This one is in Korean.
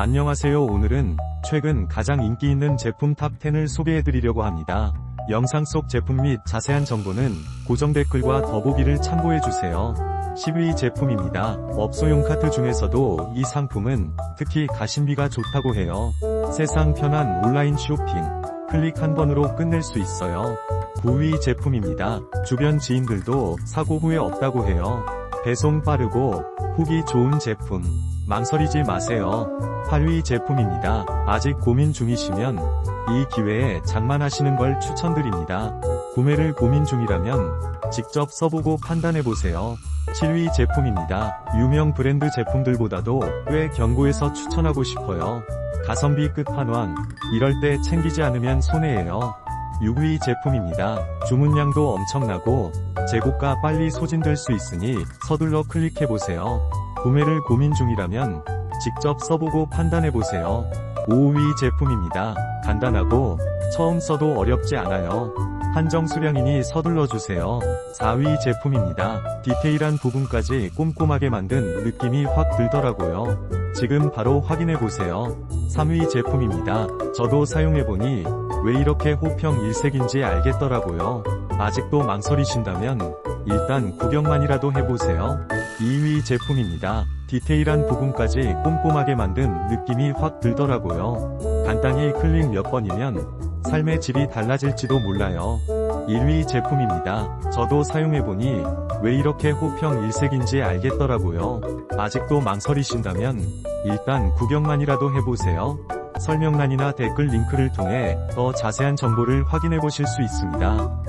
안녕하세요 오늘은 최근 가장 인기 있는 제품 탑10을 소개해드리려고 합니다. 영상 속 제품 및 자세한 정보는 고정 댓글과 더보기를 참고해주세요. 10위 제품입니다. 업소용 카트 중에서도 이 상품은 특히 가심비가 좋다고 해요. 세상 편한 온라인 쇼핑. 클릭 한 번으로 끝낼 수 있어요. 9위 제품입니다. 주변 지인들도 사고 후회 없다고 해요. 배송 빠르고 후기 좋은 제품. 망설이지 마세요. 8위 제품입니다. 아직 고민 중이시면 이 기회에 장만하시는 걸 추천드립니다. 구매를 고민 중이라면 직접 써보고 판단해보세요. 7위 제품입니다. 유명 브랜드 제품들보다도 꽤 견고해서 추천하고 싶어요. 가성비 끝판왕. 이럴 때 챙기지 않으면 손해예요. 6위 제품입니다. 주문량도 엄청나고 재고가 빨리 소진될 수 있으니 서둘러 클릭해보세요. 구매를 고민 중이라면 직접 써보고 판단해보세요. 5위 제품입니다. 간단하고 처음 써도 어렵지 않아요. 한정 수량이니 서둘러 주세요. 4위 제품입니다. 디테일한 부분까지 꼼꼼하게 만든 느낌이 확 들더라고요. 지금 바로 확인해 보세요. 3위 제품입니다. 저도 사용해보니 왜 이렇게 호평 일색인지 알겠더라고요. 아직도 망설이신다면 일단 구경만이라도 해보세요. 2위 제품입니다. 디테일한 부분까지 꼼꼼하게 만든 느낌이 확 들더라고요. 간단히 클릭 몇 번이면 삶의 질이 달라질지도 몰라요. 1위 제품입니다. 저도 사용해보니 왜 이렇게 호평 일색인지 알겠더라고요. 아직도 망설이신다면 일단 구경만이라도 해보세요. 설명란이나 댓글 링크를 통해 더 자세한 정보를 확인해 보실 수 있습니다.